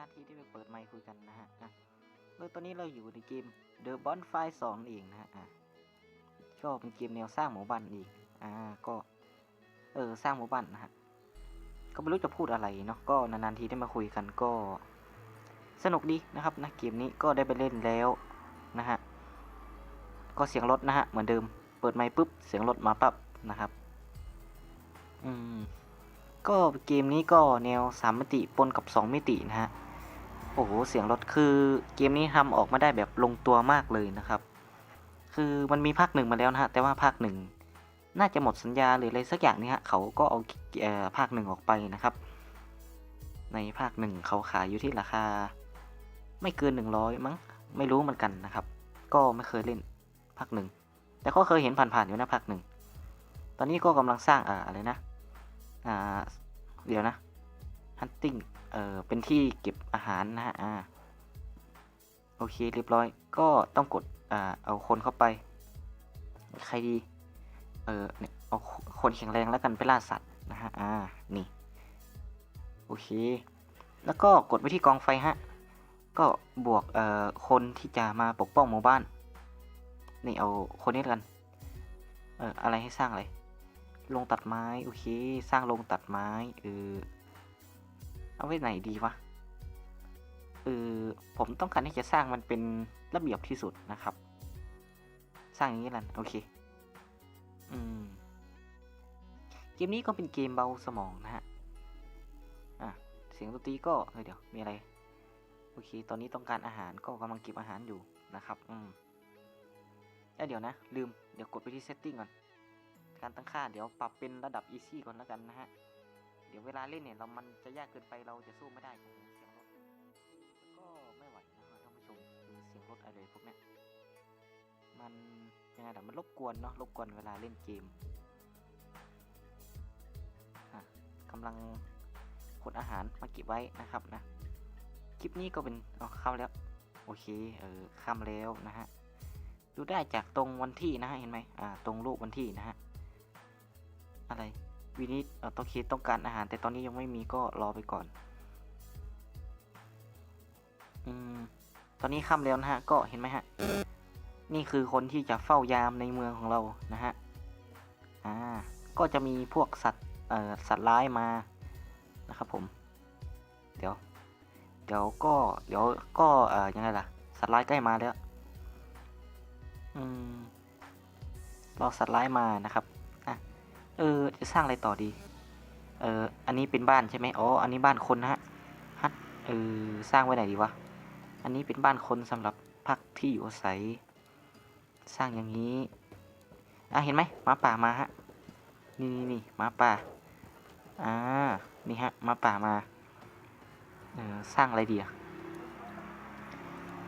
นานๆทีได้ไปเปิดไมค์คุยกันนะฮะอะแล้วตอนนี้เราอยู่ในเกม The Bonfire 2นั่นเองนะฮะอะก็เป็นเกมแนวสร้างหมู่บ้านอีกอ่าก็เออสร้างหมู่บ้านนะฮะก็ไม่รู้จะพูดอะไรเนาะก็นานๆทีได้มาคุยกันก็ สนุกดีนะครับนะเกมนี้ก็ได้ไปเล่นแล้วนะฮะก็เสียงรถนะฮะเหมือนเดิมเปิดไมค์ปุ๊บเสียงรถมาปั๊บนะครับอืมก็เกมนี้ก็แนวสามมิติปนกับสองมิตินะฮะ โอ้โหเสียงรถคือเกมนี้ทำออกมาได้แบบลงตัวมากเลยนะครับ คือมันมีภาคหนึ่งมาแล้วนะฮะแต่ว่าภาคหนึ่งน่าจะหมดสัญญาหรืออะไรสักอย่างนี้ฮะเขาก็เอาเอ่อภาคหนึ่งออกไปนะครับ ในภาคหนึ่งเขาขายอยู่ที่ราคา ไม่เกินหนึ่งร้อยมั้งไม่รู้เหมือนกันนะครับ ก็ไม่เคยเล่นภาคหนึ่งแต่ก็เคยเห็นผ่านๆอยู่นะภาคหนึ่งตอนนี้ก็กำลังสร้างอ่าอะไรนะอ่าเดี๋ยวนะ hunting เอ่อเป็นที่เก็บอาหารนะฮะอ่าโอเคเรียบร้อยก็ต้องกดอ่าเอาคนเข้าไป ใครดีเออเนี่ยเอาคนแข็งแรงแล้วกันไปล่าสัตว์นะฮะอ่านี่โอเค แล้วก็กดไปที่กองไฟฮะก็บวกเอ่อคนที่จะมาปกป้องหมู่บ้าน นี่เอาคนนี้กันเอออะไรให้สร้างอะไรลงตัดไม้โอเค สร้างลงตัดไม้เออ เอาไว้ไหนดีวะเออผมต้องการที่จะสร้างมันเป็นระเบียบที่สุดนะครับ สร้างอย่างนี้แหละโอเค อืม เกมนี้ก็เป็นเกมเบาสมองนะฮะ อะ เสียงดนตรีก็เฮ้ยเดี๋ยว มีอะไร โอเค ตอนนี้ต้องการอาหารก็กำลังเก็บอาหารอยู่นะครับ อืมเดี๋ยวนะ ลืม เดี๋ยวกดไปที่ setting ก่อน การตั้งค่า เดี๋ยวปรับเป็นระดับ easy ก่อนแล้วกันนะฮะ เดี๋ยวเวลาเล่นเนี่ยเรามันจะยากเกินไปเราจะสู้ไม่ได้เสียงรถก็ไม่ไหวนะฮะท่านผู้ชมคือเสียงรถอะไรพวกเนี้ยมันยังไงล่มันรบกวนเนาะรบกวนเวลาเล่นเกมอะกำลังขนอาหารมาเก็บไว้นะครับนะคลิปนี้ก็เป็นอ๋อเข้าแล้ว โอเคเออข้ามแล้วนะฮะดูได้จากตรงวันที่นะฮะเห็นไหมอ่าตรงรูปวันที่นะฮะ วินิตเอ่อต้องคิดต้องการอาหาร แต่ตอนนี้ยังไม่มีก็รอไปก่อน อืม ตอนนี้ค่ำแล้วนะฮะ ก็เห็นไหมฮะ นี่คือคนที่จะเฝ้ายามในเมืองของเรานะฮะ อ่า ก็จะมีพวกสัตว์ เอ่อ สัตว์ร้ายมา นะครับผม เดี๋ยว เดี๋ยวก็ เดี๋ยวก็ เอ่อ ยังไงล่ะ สัตว์ร้ายใกล้มาแล้ว อืม รอสัตว์ร้ายมานะครับ เออจะสร้างอะไรต่อดี เอออันนี้เป็นบ้านใช่ไหมอ๋อ อันนี้บ้านคนนะฮะฮัทเออสร้างไว้ไหนดีวะ อันนี้เป็นบ้านคนสำหรับพักที่อยู่อาศัย สร้างอย่างนี้ อะเห็นไหมหมาป่ามาฮะ นี่นี่นี่หมาป่า อ่า นี่ฮะหมาป่ามา เออสร้างอะไรดีอะ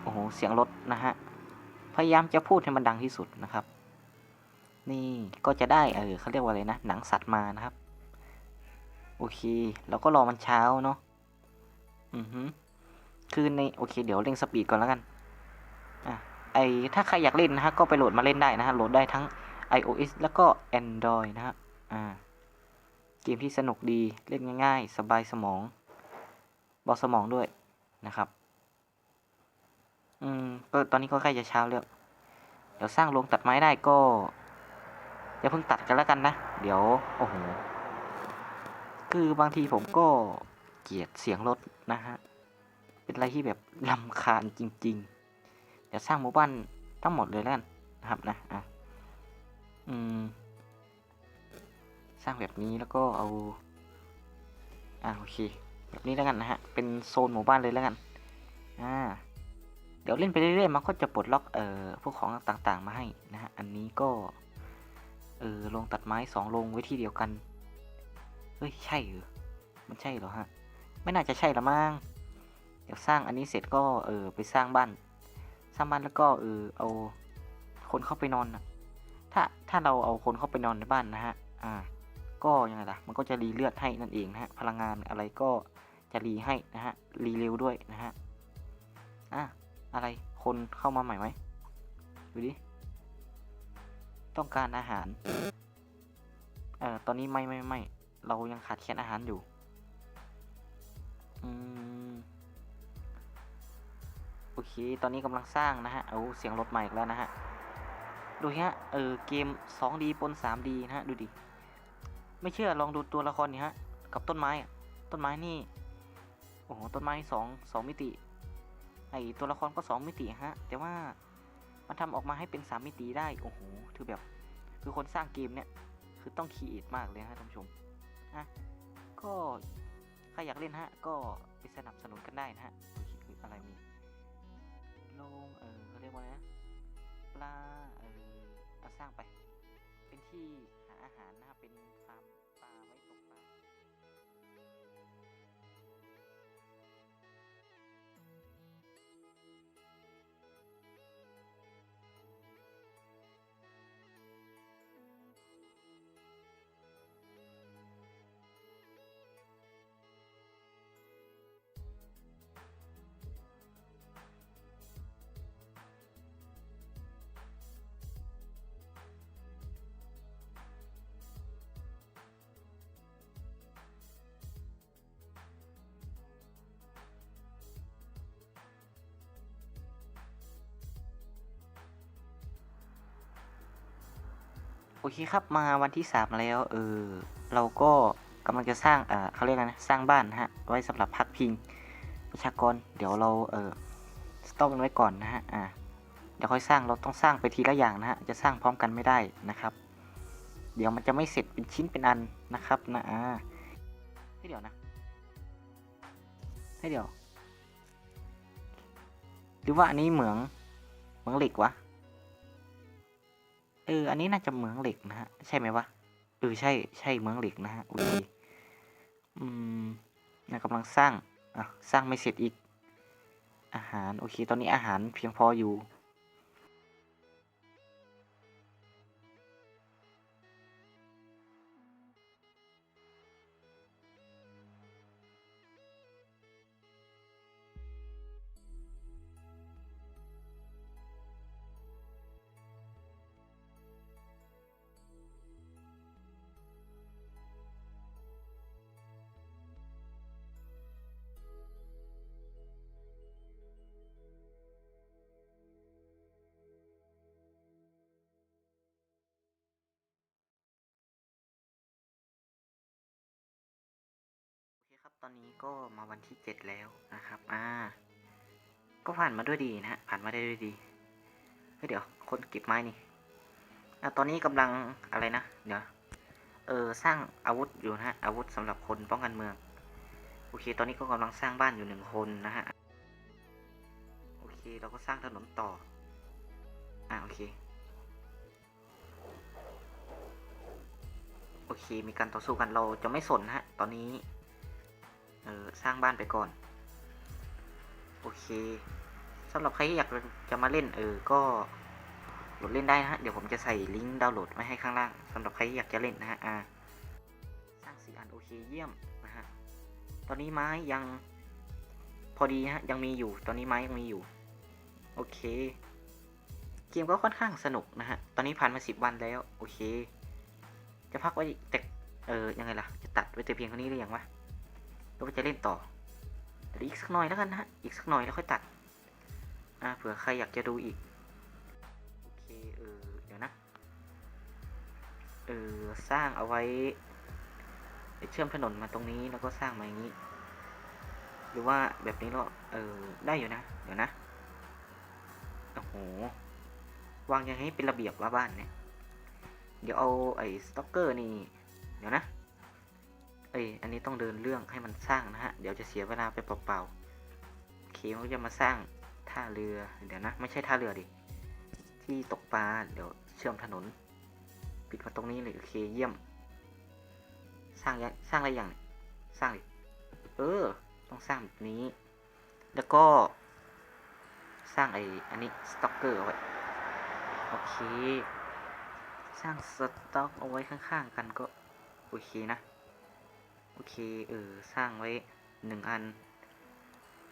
โอ้โห เสียงรถนะฮะ พยายามจะพูดให้มันดังที่สุดนะครับ นี่ก็จะได้เออเขาเรียกว่าอะไรนะ หนังสัตว์มานะครับ โอเคเราก็รอมันเช้าเนาะอือฮึคือในโอเค เดี๋ยวเร่งสปีดก่อนแล้วกันอะไอถ้าใครอยากเล่นนะฮะก็ไปโหลดมาเล่นได้นะฮะโหลดได้ทั้ง iOS แล้วก็ Android นะฮะอ่าเกมที่สนุกดีเล่นง่าย ๆ สบายสมองเบาสมองด้วยนะครับ อืมก็ตอนนี้ก็ใกล้จะเช้าแล้ว เดี๋ยวสร้างโรงตัดไม้ได้ก็ อย่าเพิ่งตัดกันแล้วกันนะ เดี๋ยว โอ้โห คือบางทีผมก็เกลียดเสียงรถนะฮะ เป็นอะไรที่แบบลำคาญจริงๆ เดี๋ยวสร้างหมู่บ้านทั้งหมดเลยแล้วกันนะครับนะ อะ อืม สร้างแบบนี้แล้วก็เอา อ่าโอเค แบบนี้แล้วกันนะฮะ เป็นโซนหมู่บ้านเลยแล้วกัน อ่าเดี๋ยวเล่นไปเรื่อยๆมันก็จะปลดล็อกเอ่อพวกของต่างๆ มาให้นะฮะ อันนี้ก็ เออโรงตัดไม้สองโรงไว้ที่เดียวกัน เฮ้ย ใช่เหรอ มันใช่เหรอฮะ ไม่น่าจะใช่ละมั้ง เดี๋ยวสร้างอันนี้เสร็จก็เออไปสร้างบ้าน สร้างบ้านแล้วก็เออเอาคนเข้าไปนอนนะถ้าถ้าเราเอาคนเข้าไปนอนในบ้านนะฮะ อ่า ก็ยังไงล่ะ มันก็จะรีเลือดให้นั่นเองนะฮะ พลังงานอะไรก็จะรีให้นะฮะ รีเร็วด้วยนะฮะ อะ อะไร คนเข้ามาใหม่ไหมดูดิ ต้องการอาหาร เอ่อ ตอนนี้ไม่ไม่ไม่ เรายังขาดแคลนอาหารอยู่ อืมเค ตอนนี้กำลังสร้างนะฮะ เอาเสียงรถใหม่อีกแล้วนะฮะ ดูฮะ เออ เกม 2D ปน 3D นะฮะ ดูดิ ไม่เชื่อลองดูตัวละครนี่ฮะ กับต้นไม้ ต้นไม้นี่ โอ้โห ต้นไม้สองสองมิติ ไอตัวละครก็สองมิติฮะ แต่ว่า มันทำออกมาให้เป็นสามมิติได้ โอ้โห คือแบบ คือคนสร้างเกมเนี่ย คือต้องคีเอทมากเลยฮะท่านผู้ชมอะก็ใครอยากเล่นฮะ ก็ไปสนับสนุนกันได้นะฮะดูคิดคืออะไรมีลงเออเขาเรียกว่าไงนะ ปลา เออเอาสร้างไป เป็นที่หาอาหารนะครับเป็น โอเคครับมาวันที่สามแล้วเออเราก็กำลังจะสร้างเออเขาเรียกอะไรนะสร้างบ้านนะฮะไว้สำหรับพักพิงประชากรเดี๋ยวเราเออสต็อกมันไว้ก่อนนะฮะอ่าเดี๋ยวค่อยสร้างเราต้องสร้างไปทีละอย่างนะฮะจะสร้างพร้อมกันไม่ได้นะครับ เดี๋ยวมันจะไม่เสร็จเป็นชิ้นเป็นอันนะครับนะอ่าให้เดี๋ยวนะให้เดี๋ยว หรือว่าอันนี้เหมืองเหมืองเหล็กวะ เออ อันนี้น่าจะเหมืองเหล็กนะฮะ ใช่ไหมวะ เออ ใช่ ใช่เหมืองเหล็กนะฮะโอเคอืมนะกำลังสร้าง อะ สร้างไม่เสร็จอีก อาหาร โอเค ตอนนี้อาหารเพียงพออยู่ ตอนนี้ก็มาวันที่เจ็ดแล้วนะครับ อ่า ก็ผ่านมาด้วยดีนะฮะผ่านมาได้ด้วยดีเฮ้ยเดี๋ยว คนเก็บไม้นี่อะตอนนี้กำลังอะไรนะ เดี๋ยว เออ สร้างอาวุธอยู่นะฮะ อาวุธสำหรับคนป้องกันเมือง โอเค ตอนนี้ก็กำลังสร้างบ้านอยู่หนึ่งคนนะฮะ โอเค เราก็สร้างถนนต่อ อ่าโอเค โอเค มีการต่อสู้กัน เราจะไม่สนนะฮะ ตอนนี้ เออสร้างบ้านไปก่อน โอเคสำหรับใครที่อยากจะมาเล่นเออก็โหลดเล่นได้นะฮะเดี๋ยวผมจะใส่ลิงก์ดาวน์โหลดไว้ให้ข้างล่างสำหรับใครที่อยากจะเล่นนะฮะอ่าสร้างสี่อันโอเคเยี่ยมนะฮะตอนนี้ไม้ยังพอดีฮะยังมีอยู่ ตอนนี้ไม้ยังมีอยู่ โอเค เกมก็ค่อนข้างสนุกนะฮะ ตอนนี้ผ่านมาสิบวันแล้ว โอเค จะพักไว้แต่เออยังไงล่ะ จะตัดไว้แต่เพียงเท่านี้หรือยังวะ หรือว่าจะเล่นต่อเดี๋ยวอีกสักหน่อยแล้วกันนะฮะอีกสักหน่อยแล้วค่อยตัดอ่าเผื่อใครอยากจะดูอีกโอเคเออเดี๋ยวนะเออสร้างเอาไว้เชื่อมถนนมาตรงนี้แล้วก็สร้างมาอย่างนี้ หรือว่าแบบนี้ก็เออได้อยู่นะ เดี๋ยวนะโอ้โหวางยังไงให้เป็นระเบียบว่าบ้านเนี่ยเดี๋ยวเอาไอ้สต็อกเกอร์นี่ เดี๋ยวนะ เอ้ยอันนี้ต้องเดินเรื่องให้มันสร้างนะฮะ เดี๋ยวจะเสียเวลาไปเปล่าๆโอเคเขาจะมาสร้างท่าเรือ เดี๋ยวนะ ไม่ใช่ท่าเรือดิ ที่ตกปลา เดี๋ยวเชื่อมถนน ปิดมาตรงนี้เลย โอเค เยี่ยม สร้างยังสร้างอะไรอย่าง สร้างดิเออ ต้องสร้างแบบนี้ แล้วก็ สร้างไอ้อันนี้สต็อกเกอร์เอาไว้ โอเค สร้างสต็อกเอาไว้ข้างๆกันก็ โอเคนะ โอเคเออสร้างไว้หนึ่งอัน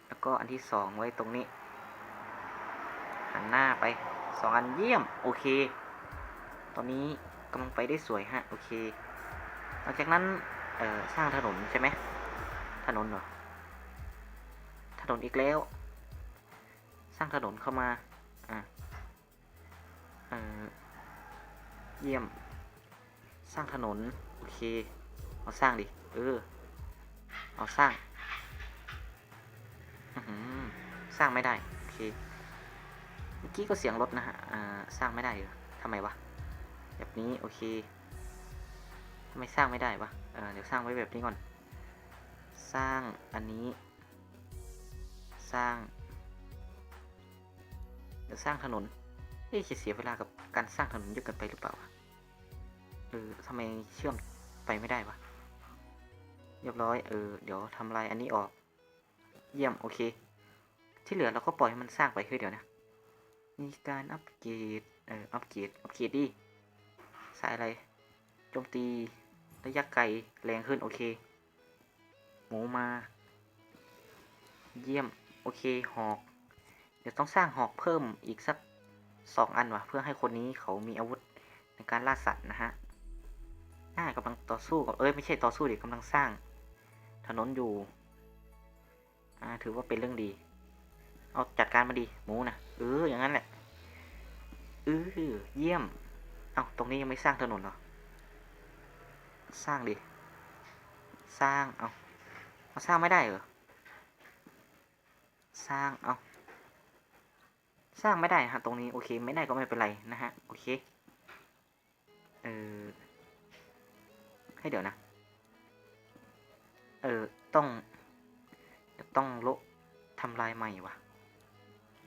แล้วก็อันที่สองไว้ตรงนี้ หันหน้าไปสองอันเยี่ยม โอเค ตอนนี้กำลังไปได้สวยฮะ โอเค หลังจากนั้น เออสร้างถนนใช่ไหม ถนนเหรอ ถนนอีกแล้ว สร้างถนนเข้ามา อะเออเยี่ยม สร้างถนน โอเค เอาสร้างดิ เออ เอาสร้าง สร้างไม่ได้ โอเค เมื่อกี้ก็เสียงรถนะฮะสร้างไม่ได้เหรอทำไมวะ แบบนี้ โอเคทำไมสร้างไม่ได้วะเเดี๋ยวสร้างไว้แบบนี้ก่อน สร้างอันนี้ สร้าง เดี๋ยวสร้างถนนเอ๊ะจะเสียเวลากับการสร้างถนนเยอะเกินไปหรือเปล่าวะเออทำไมเชื่อมไปไม่ได้วะ เรียบร้อย เออ เดี๋ยวทำลายอันนี้ออก เยี่ยม โอเค ที่เหลือเราก็ปล่อยให้มันสร้างไปคือเดี๋ยวนะ มีการอัปเกรด เออ อัปเกรด อัปเกรดดิ สายอะไร โจมตีระยะไกลแรงขึ้น โอเค หมูมา เยี่ยม โอเค หอก เดี๋ยวต้องสร้างหอกเพิ่มอีกสักสองอันวะเพื่อให้คนนี้เขามีอาวุธในการล่าสัตว์นะฮะน่ากำลังต่อสู้กับ เอ้ย ไม่ใช่ต่อสู้ดิกำลังสร้าง นนอยู่ อ่า ถือว่าเป็นเรื่องดี เอาจัดการมาดี หมูนะเอออย่างนั้นแหละเออเยี่ยม เอาตรงนี้ยังไม่สร้างถนนเหรอ สร้างดิ สร้าง เอาเอาสร้างไม่ได้เหรอ สร้าง เอาสร้างไม่ได้ฮะตรงนี้โอเค ไม่ได้ก็ไม่เป็นไรนะฮะ โอเค เออให้เดี๋ยวนะ ลายใหม่วะ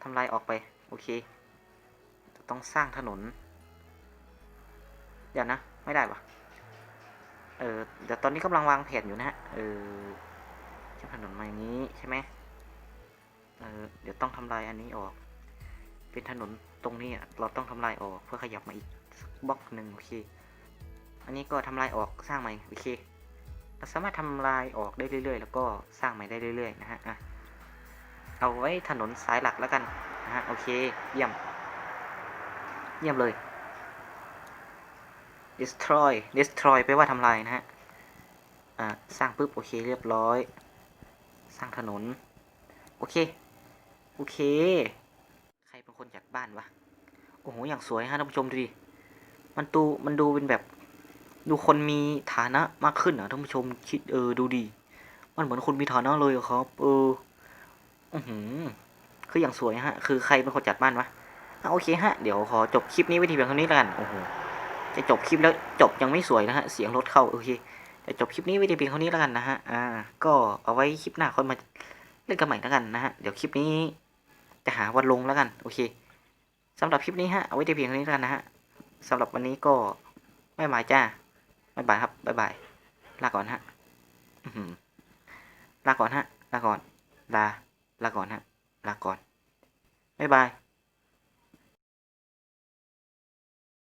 ทำลายออกไป โอเค จะต้องสร้างถนน เดี๋ยวนะ ไม่ได้ปะเออเดี๋ยวตอนนี้กำลังวางแผนอยู่นะฮะ เออจะถนนมาอย่างนี้ใช่ไหมเออเดี๋ยวต้องทำลายอันนี้ออก เป็นถนนตรงนี้อะเราต้องทำลายออกเพื่อขยับมาอีกสักบล็อกหนึ่งโอเค อันนี้ก็ทำลายออกสร้างใหม่โอเค เราสามารถทำลายออกได้เรื่อย ๆ แล้วก็สร้างใหม่ได้เรื่อย ๆ นะฮะอะ เอาไว้ถนนสายหลักแล้วกันนะฮะโอเคเยี่ยม เยี่ยมเลย destroy destroy แปลว่าทำลายนะฮะอ่าสร้างปุ๊บ โอเคเรียบร้อย สร้างถนน โอเค โอเค ใครเป็นคนจัดบ้านวะ โอ้โห อย่างสวยฮะท่านผู้ชมดูดิ มันดูมันดูเป็นแบบ ดูคนมีฐานะมากขึ้นอะท่านผู้ชมคิดเออดูดิมันเหมือนคนมีฐานะเลยอะครับ เออ อือหือ คืออย่างสวยฮะ คือใครเป็นคนจัดบ้านวะอะโอเคฮะ เดี๋ยวขอจบคลิปนี้ไว้ทีเพียงเท่านี้แล้วกัน โอ้โห จะจบคลิปแล้วจบยังไม่สวยนะฮะ เสียงรถเข้าโอเคจะจบคลิปนี้ไว้ทีเพียงเท่านี้แล้วกันนะฮะ อ่า ก็เอาไว้คลิปหน้าค่อยมาเล่นกันใหม่แล้วกันนะฮะ เดี๋ยวคลิปนี้จะหาวันลงแล้วกัน โอเคสำหรับคลิปนี้ฮะ เอาไว้แต่เพียงเท่านี้แล้วกันนะฮะสำหรับวันนี้ก็ไม่บายจ้าไม่บายครับบายบาย ลาก่อนฮะอื้อหือลาก่อนฮะ ลาก่อน ลา ลาก่อนฮะลาก่อนบ๊ายบาย